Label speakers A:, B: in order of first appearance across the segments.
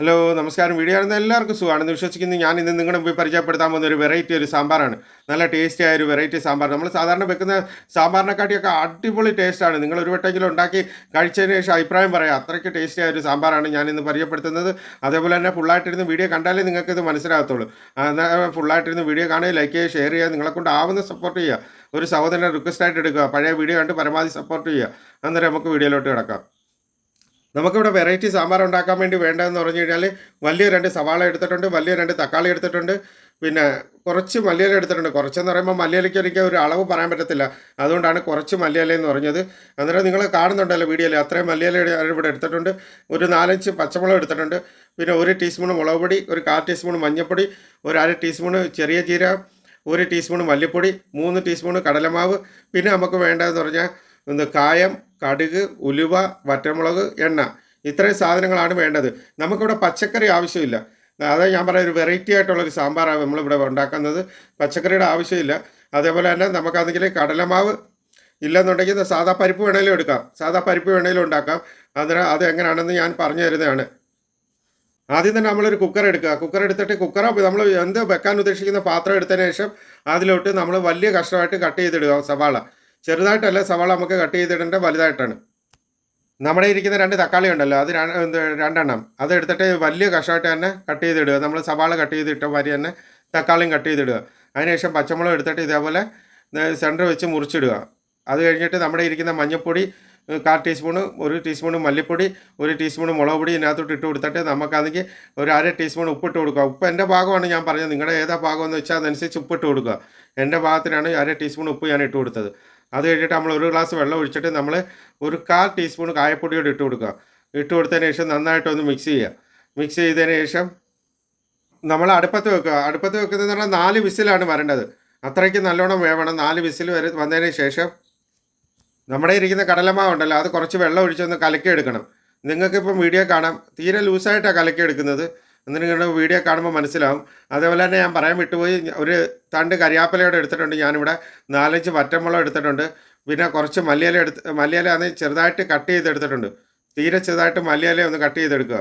A: Hello നമസ്കാരം. Video കാണുന്ന എല്ലാവർക്കും സുഖമാണെന്ന് വിശ്വസിക്കുന്നു. ഞാൻ ഇന്ന് നിങ്ങളുടെ മുമ്പിൽ പരിചയപ്പെടുത്താൻ പോകുന്ന ഒരു വെറൈറ്റി ഒരു സാമ്പാറാണ്. നല്ല ടേസ്റ്റി ആയ ഒരു വെറൈറ്റി സാമ്പാർ. നമ്മൾ സാധാരണ വെക്കുന്ന സാമ്പാറിനെക്കാട്ടിയൊക്കെ അടിപൊളി ടേസ്റ്റാണ് നിങ്ങൾ ഒരു വട്ടെങ്കിലും ഉണ്ടാക്കി കഴിച്ചതിന് ശേഷം അഭിപ്രായം പറയാം. അത്രയ്ക്ക് ടേസ്റ്റി ആയ ഒരു സാമ്പാറാണ് ഞാൻ ഇന്ന് പരിചയപ്പെടുത്തുന്നത്. അതേപോലെ തന്നെ ഫുള്ളായിട്ടിരുന്ന് വീഡിയോ കണ്ടാലേ നിങ്ങൾക്ക് ഇത് മനസ്സിലാകത്തുള്ളൂ ഫുള്ളായിട്ടിരുന്ന് വീഡിയോ കാണുക ലൈക്ക് ചെയ്യുക ഷെയർ ചെയ്യുക. നിങ്ങളെ കൊണ്ട് ആവുന്ന സപ്പോർട്ട് ചെയ്യുക. ഒരു സഹോദരനെ റിക്വസ്റ്റ് ആയിട്ട് എടുക്കുക. പഴയ വീഡിയോ കണ്ട് പരമാവധി സപ്പോർട്ട് ചെയ്യുക. അന്നേരം നമുക്ക് വീഡിയോയിലോട്ട് കിടക്കാം. നമുക്കിവിടെ വെറൈറ്റി സാമ്പാർ ഉണ്ടാക്കാൻ വേണ്ടി വേണ്ടതെന്ന് പറഞ്ഞു കഴിഞ്ഞാൽ വലിയ രണ്ട് സവാള എടുത്തിട്ടുണ്ട് വലിയ രണ്ട് തക്കാളി എടുത്തിട്ടുണ്ട് പിന്നെ കുറച്ച് മല്ലിയില എടുത്തിട്ടുണ്ട്. കുറച്ചെന്ന് പറയുമ്പോൾ മല്ലിയിലയ്ക്ക് എനിക്ക് ഒരു അളവ് പറയാൻ പറ്റത്തില്ല. അതുകൊണ്ടാണ് കുറച്ച് മല്ലിയില എന്ന് പറഞ്ഞത്. അന്നേരം നിങ്ങൾ കാണുന്നുണ്ടല്ലോ വീഡിയോയിൽ അത്രയും മല്ലിയില ഇവിടെ എടുത്തിട്ടുണ്ട്. ഒരു നാലഞ്ച് പച്ചമുളക് എടുത്തിട്ടുണ്ട്. പിന്നെ ഒരു ടീസ്പൂൺ മുളക് പൊടി ഒരു കാൽ ടീസ്പൂൺ മഞ്ഞൾപ്പൊടി ഒരു അര ടീസ്പൂൺ ചെറിയ ചീര ഒരു ടീസ്പൂൺ മല്ലിപ്പൊടി മൂന്ന് ടീസ്പൂൺ കടലമാവ്. പിന്നെ നമുക്ക് വേണ്ടതെന്ന് പറഞ്ഞാൽ കായം കടുക് ഉലുവ വറ്റമുളക് എണ്ണ. ഇത്രയും സാധനങ്ങളാണ് വേണ്ടത്. നമുക്കിവിടെ പച്ചക്കറി ആവശ്യമില്ല. അതായത് ഞാൻ പറയാം ഒരു വെറൈറ്റി ആയിട്ടുള്ളൊരു സാമ്പാറാണ് നമ്മളിവിടെ ഉണ്ടാക്കുന്നത്. പച്ചക്കറിയുടെ ആവശ്യമില്ല. അതേപോലെ തന്നെ നമുക്കാണെങ്കിൽ കടലമാവ് ഇല്ലെന്നുണ്ടെങ്കിൽ സാധാ പരിപ്പ് വേണേലും എടുക്കാം. സാധാ പരിപ്പ് വേണേലും ഉണ്ടാക്കാം. അതിന് അത് എങ്ങനെയാണെന്ന് ഞാൻ പറഞ്ഞു തരുന്നതാണ്. ആദ്യം തന്നെ നമ്മളൊരു കുക്കർ എടുക്കുക. കുക്കർ എടുത്തിട്ട് കുക്കർ നമ്മൾ എന്ത് വെക്കാൻ ഉദ്ദേശിക്കുന്ന പാത്രം എടുത്തതിന് ശേഷം അതിലോട്ട് നമ്മൾ വലിയ കഷ്ടമായിട്ട് കട്ട് ചെയ്തിടുക സവാള. ചെറുതായിട്ടല്ല സവാള നമുക്ക് കട്ട് ചെയ്തിടേണ്ട വലുതായിട്ടാണ്. നമ്മുടെ ഇരിക്കുന്ന രണ്ട് തക്കാളി ഉണ്ടല്ലോ അത് രണ്ടെണ്ണം. അത് എടുത്തിട്ട് വലിയ കഷമായിട്ട് തന്നെ കട്ട് ചെയ്തിടുക. നമ്മൾ സവാള കട്ട് ചെയ്തിട്ട മാതിരി തന്നെ തക്കാളിയും കട്ട് ചെയ്തിടുക. അതിനുശേഷം പച്ചമുളക് എടുത്തിട്ട് ഇതേപോലെ സെന്റർ വെച്ച് മുറിച്ചിടുക. അത് കഴിഞ്ഞിട്ട് നമ്മുടെ ഇരിക്കുന്ന മഞ്ഞൾപ്പൊടി കാൽ ടീസ്പൂണ് ഒരു ടീസ്പൂൺ മല്ലിപ്പൊടി ഒരു ടീസ്പൂൺ മുളക് പൊടി ഇതിനകത്തോട്ട് ഇട്ട് കൊടുത്തിട്ട് നമുക്കാണെങ്കിൽ ഒരു അര ടീസ്പൂൺ ഉപ്പിട്ട് കൊടുക്കുക. ഉപ്പ് എന്റെ ഭാഗമാണ് ഞാൻ പറഞ്ഞത്. നിങ്ങളുടെ ഏതാ ഭാഗമെന്ന് വെച്ചാൽ അതനുസരിച്ച് ഉപ്പിട്ട് കൊടുക്കുക. എന്റെ ഭാഗത്തിനാണ് അര ടീസ്പൂൺ ഉപ്പ് ഞാൻ ഇട്ട് കൊടുത്തത്. അത് കഴിഞ്ഞിട്ട് നമ്മൾ ഒരു ഗ്ലാസ് വെള്ളം ഒഴിച്ചിട്ട് നമ്മൾ ഒരു കാൽ ടീസ്പൂൺ കായപ്പൊടിയോട് ഇട്ട് കൊടുക്കുക. ഇട്ട് കൊടുത്തതിന് ശേഷം നന്നായിട്ടൊന്ന് മിക്സ് ചെയ്യുക. മിക്സ് ചെയ്തതിന് ശേഷം നമ്മൾ അടുപ്പത്ത് വെക്കുക. അടുപ്പത്ത് വെക്കുന്നതെന്ന് പറഞ്ഞാൽ നാല് വിസിലാണ് വരേണ്ടത്. അത്രയ്ക്ക് നല്ലോണം വേവണം. നാല് വിസിൽ വരെ വന്നതിന് ശേഷം നമ്മുടെ ഇരിക്കുന്ന കടലമാവ് ഉണ്ടല്ലോ അത് കുറച്ച് വെള്ളം ഒഴിച്ചൊന്ന് കലക്കി എടുക്കണം നിങ്ങൾക്കിപ്പം വീഡിയോ കാണാം. തീരെ ലൂസായിട്ടാണ് കലക്കി എടുക്കുന്നത് എന്നിട്ട് നിങ്ങളുടെ വീഡിയോ കാണുമ്പോൾ മനസ്സിലാവും. അതേപോലെ തന്നെ ഞാൻ പറയാൻ വിട്ടുപോയി ഒരു തണ്ട് കരിയാപ്പലയോടെ എടുത്തിട്ടുണ്ട്. ഞാനിവിടെ നാലഞ്ച് വറ്റമുളക് എടുത്തിട്ടുണ്ട്. പിന്നെ കുറച്ച് മല്ലിയില എടുത്ത് മല്ലിയില അത് ചെറുതായിട്ട് കട്ട് ചെയ്തെടുത്തിട്ടുണ്ട്. തീരെ ചെറുതായിട്ട് മല്ലിയില ഒന്ന് കട്ട് ചെയ്തെടുക്കുക.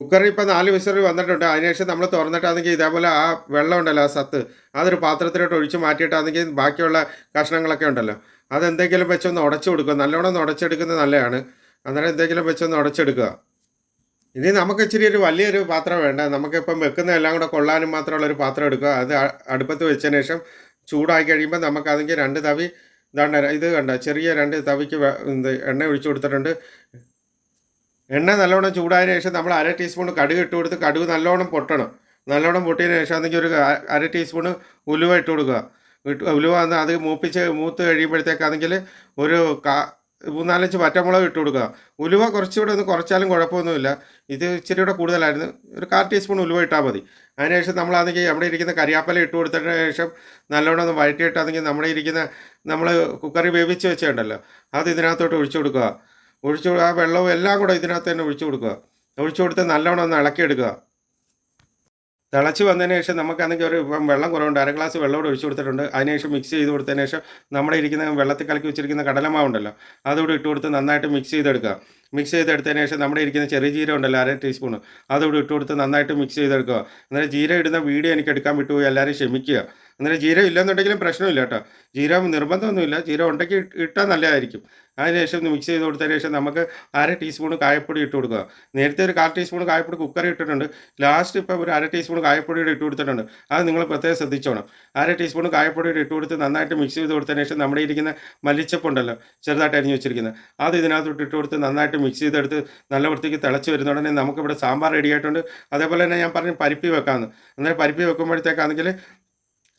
A: കുക്കറിൽ ഇപ്പോൾ നാല് വിസറി വന്നിട്ടുണ്ട്. അതിനുശേഷം നമ്മൾ തുറന്നിട്ടാണെങ്കിൽ ഇതേപോലെ ആ വെള്ളം ഉണ്ടല്ലോ ആ സത്ത്. അതൊരു പാത്രത്തിലോട്ട് ഒഴിച്ച് മാറ്റിയിട്ടാണെങ്കിൽ ബാക്കിയുള്ള കഷ്ണങ്ങളൊക്കെ ഉണ്ടല്ലോ. അതെന്തെങ്കിലും വെച്ചൊന്ന് ഉടച്ചു കൊടുക്കുക. നല്ലോണം ഉടച്ചെടുക്കുന്നത് നല്ലതാണ്. അന്നേരം എന്തെങ്കിലും വെച്ചൊന്ന് ഉടച്ചെടുക്കുക. ഇനി നമുക്ക് ഇച്ചിരി ഒരു വലിയൊരു പാത്രം വേണ്ട. നമുക്കിപ്പം വെക്കുന്ന എല്ലാം കൂടെ കൊള്ളാനും മാത്രമുള്ള ഒരു പാത്രം എടുക്കുക. അത് അടുപ്പത്ത് വെച്ചതിന് ശേഷം ചൂടാക്കി കഴിയുമ്പോൾ നമുക്കതെങ്കിൽ രണ്ട് തവി ഇതാണ്ട് ഇത് കണ്ട? ചെറിയ രണ്ട് തവിക്ക് എണ്ണ ഒഴിച്ചു കൊടുത്തിട്ടുണ്ട്. എണ്ണ നല്ലോണം ചൂടായതിനു ശേഷം നമ്മൾ അര ടീസ്പൂൺ കടുക് ഇട്ട് കൊടുത്ത് കടുക് നല്ലോണം പൊട്ടണം. നല്ലോണം പൊട്ടിയതിന് ശേഷം അതെങ്കിൽ ഒരു അര ടീസ്പൂൺ ഉലുവ ഇട്ട് കൊടുക്കുക. ഉലുവ അത് മൂപ്പിച്ച് മൂത്ത് കഴിയുമ്പോഴത്തേക്കാണെങ്കിൽ ഒരു മൂന്നാലഞ്ച് പറ്റമുളക് ഇട്ട് കൊടുക്കുക. ഉലുവ കുറച്ചുകൂടെ ഒന്ന് കുറച്ചാലും കുഴപ്പമൊന്നുമില്ല. ഇത് ഇച്ചിരി കൂടെ കൂടുതലായിരുന്നു. ഒരു കാൽ ടീസ്പൂൺ ഉലുവ ഇട്ടാൽ മതി. അതിനുശേഷം നമ്മളാണെങ്കിൽ അവിടെ ഇരിക്കുന്ന കരിയാപ്പല ഇട്ട് കൊടുത്തതിന് ശേഷം നല്ലോണം ഒന്ന് വഴറ്റിയിട്ടാണെങ്കിൽ നമ്മുടെ ഇരിക്കുന്ന നമ്മൾ കുക്കറി വേവിച്ച് വെച്ചുണ്ടല്ലോ. അത് ഇതിനകത്തോട്ട് ഒഴിച്ചു കൊടുക്കുക. ഒഴിച്ചു ആ വെള്ളവും എല്ലാം കൂടെ ഇതിനകത്ത് തന്നെ ഒഴിച്ചു കൊടുക്കുക. ഒഴിച്ചു കൊടുത്ത് നല്ലോണം ഒന്ന് ഇളക്കിയെടുക്കുക. തിളച്ച് വന്നതിന് ശേഷം നമുക്കാണെങ്കിൽ ഒരു ഇപ്പം വെള്ളം കുറവുണ്ട്. അര ഗ്ലാസ് വെള്ളം കൂടെ ഒഴിച്ചു കൊടുത്തിട്ടുണ്ട്. അതിനുശേഷം മിക്സ് ചെയ്ത് കൊടുത്തതിന് ശേഷം നമ്മുടെ ഇരിക്കുന്ന വെള്ളത്തിൽ കലക്കി വെച്ചിരിക്കുന്ന കടലമാവുണ്ടല്ലോ. അതുകൂടി ഇട്ട് കൊടുത്ത് നന്നായിട്ട് മിക്സ് ചെയ്തെടുക്കുക. മിക്സ് ചെയ്തെടുത്തതിന് ശേഷം നമ്മുടെ ഇരിക്കുന്ന ചെറിയ ജീരം ഉണ്ടല്ലോ അര ടീസ്പൂൺ അതുകൂടി ഇട്ട് കൊടുത്ത് നന്നായിട്ട് മിക്സ് ചെയ്തെടുക്കുക. അന്നേരം ജീരം ഇടുന്ന വീഡിയോ എനിക്ക് എടുക്കാൻ വിട്ടുപോയി എല്ലാവരും ക്ഷമിക്കുക. അന്നേരം ജീരം ഇല്ലെന്നുണ്ടെങ്കിലും പ്രശ്നമില്ല കേട്ടോ. ജീരം നിർബന്ധമൊന്നുമില്ല. ജീരം ഉണ്ടെങ്കിൽ ഇട്ടാൽ നല്ലതായിരിക്കും. അതിനുശേഷം മിക്സ് ചെയ്ത് കൊടുത്തതിന് ശേഷം നമുക്ക് അര ടീസ്പൂൺ കായപ്പൊടി ഇട്ട് കൊടുക്കുക. നേരത്തെ ഒരു കാൽ ടീസ്പൂൺ കായപ്പൊടി കുക്കറി ഇട്ടിട്ടുണ്ട്. ലാസ്റ്റ് ഇപ്പോൾ ഒരു അര ടീസ്പൂൺ കായപ്പൊടിയുടെ ഇട്ട് കൊടുത്തിട്ടുണ്ട്. അത് നിങ്ങൾ പ്രത്യേകം ശ്രദ്ധിച്ചോണം. അര ടീസ്പൂൺ കായപ്പൊടിയുടെ ഇട്ട് കൊടുത്ത് നന്നായിട്ട് മിക്സ് ചെയ്ത് കൊടുത്തതിന് ശേഷം നമ്മുടെ ഇരിക്കുന്ന മല്ലിച്ചപ്പുണ്ടല്ലോ ചെറുതായിട്ട് അരിഞ്ഞു വെച്ചിരിക്കുന്നത്. അത് ഇതിനകത്തോട്ട് ഇട്ട് കൊടുത്ത് നന്നായിട്ട് മിക്സ് ചെയ്തെടുത്ത് നല്ല വൃത്തിക്ക് തിളച്ച് വരുന്ന ഉടനെ നമുക്കിവിടെ സാമ്പാർ റെഡി ആയിട്ടുണ്ട്. അതേപോലെ തന്നെ ഞാൻ പറഞ്ഞു പരിപ്പ് വെക്കാമെന്ന് അന്നേരം പരിപ്പ് വെക്കുമ്പോഴത്തേക്കാണെങ്കിൽ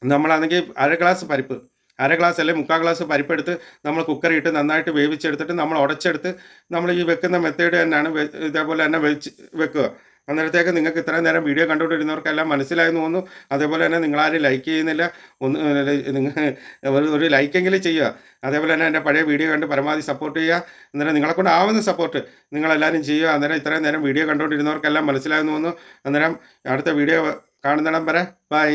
A: നമ്മളാണെങ്കിൽ അര ഗ്ലാസ് പരിപ്പ് അര ഗ്ലാസ് അല്ലെങ്കിൽ മുക്കാൽ ഗ്ലാസ് പരിപ്പെടുത്ത് നമ്മൾ കുക്കറിയിട്ട് നന്നായിട്ട് വേവിച്ചെടുത്തിട്ട് നമ്മൾ ഉടച്ചെടുത്ത് നമ്മൾ ഈ വെക്കുന്ന മെത്തേഡ് തന്നെയാണ് ഇതേപോലെ തന്നെ വെച്ച് വെക്കുക. അന്നേരത്തേക്ക് നിങ്ങൾക്ക് ഇത്രയും നേരം വീഡിയോ കണ്ടുകൊണ്ടിരുന്നവർക്കെല്ലാം മനസ്സിലായെന്ന് തോന്നുന്നു. അതേപോലെ തന്നെ നിങ്ങളാരും ലൈക്ക് ചെയ്യുന്നില്ല. ഒന്ന് നിങ്ങൾ ഒരു ലൈക്കെങ്കിലും ചെയ്യുക. അതേപോലെ തന്നെ എന്റെ പഴയ വീഡിയോ കണ്ട് പരമാവധി സപ്പോർട്ട് ചെയ്യുക. അന്നേരം നിങ്ങളെ കൊണ്ട് ആവുന്ന സപ്പോർട്ട് നിങ്ങളെല്ലാവരും ചെയ്യുക. അന്നേരം ഇത്രയും നേരം വീഡിയോ കണ്ടുകൊണ്ടിരുന്നവർക്കെല്ലാം മനസ്സിലായെന്ന് തോന്നുന്നു. അന്നേരം അടുത്ത വീഡിയോ കാണുന്നിടം വരെ ബൈ